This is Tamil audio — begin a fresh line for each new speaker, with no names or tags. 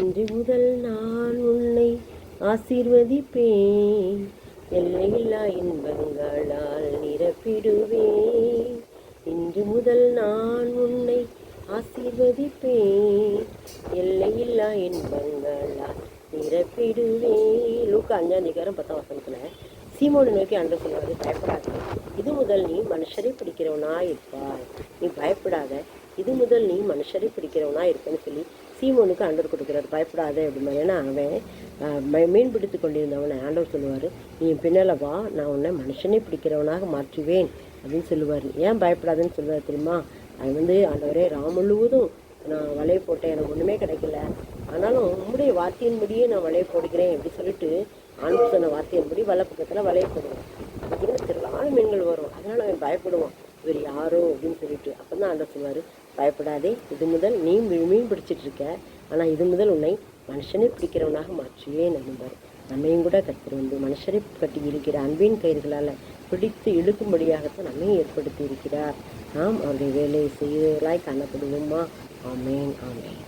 இன்று முதல் நான் உன்னை ஆசீர்வதிப்பேன். எல்லையில்லா இன்பங்களால் நிரப்பிடுவேன். இன்று முதல் நான் உன்னை ஆசீர்வதிப்பேன். எல்லையில்லா இன்பங்களால் நிரப்பிடுவேன். லூக்கா அஞ்சாம் அதிகாரம் பத்தாம் வசனத்தில் சீமோனை நோக்கி அன்று சொல்வாரு பயப்படாத. இது முதல் நீ மனுஷரை பிடிக்கிறவனா இருப்பாய் நீ பயப்படாத. இது முதல் நீ மனுஷரை பிடிக்கிறவனா இருப்பேன்னு சொல்லி சீமோனுக்கு ஆண்டவர் கொடுக்குறாரு. பயப்படாத அப்படிமா ஏன்னா அவன் ஆஹ், மீன் பிடித்து கொண்டிருந்தவனை ஆண்டவர் சொல்லுவார் நீ என் வா. நான் உன்னை மனுஷனை பிடிக்கிறவனாக மாற்றுவேன் அப்படின்னு சொல்லுவார். ஏன் பயப்படாதுன்னு சொல்லுவார் தெரியுமா? அது வந்து ஆண்டவரே ராம் முழுவதும் நான் வலையை போட்டேன். எனக்கு ஒன்றுமே கிடைக்கல. ஆனாலும் உங்களுடைய வார்த்தையின்படியே நான் வலையை போடுகிறேன் அப்படி சொல்லிட்டு ஆண்டு சொன்ன வார்த்தையின்படி வலை பக்கத்தில் வலையை போடுவான். பார்த்தீங்கன்னா திரளான மீன்கள் வரும். அதனால் அவன் பயப்படுவான். இவர் யாரோ அப்படின்னு சொல்லிட்டு. அப்போ தான் ஆண்டவர் சொல்லுவார் பயப்படாதே. இது முதல் நீ மீன் பிடிச்சிட்டு இருக்க. ஆனால் இது முதல் உன்னை மனுஷனை பிடிக்கிறவனாக மாற்றியே அப்படிம்பாரு. நம்மையும் கூட கர்த்தர் வந்து மனுஷரை கட்டி இருக்கிற அன்பின் கயிறுகளால் பிடித்து இழுக்கும்படியாகத்தான் நம்மையும் ஏற்படுத்தி இருக்கிறார். நாம் அவருடைய வேலையை செய்வதாய் காணப்படுவோமா? Amen. Amen.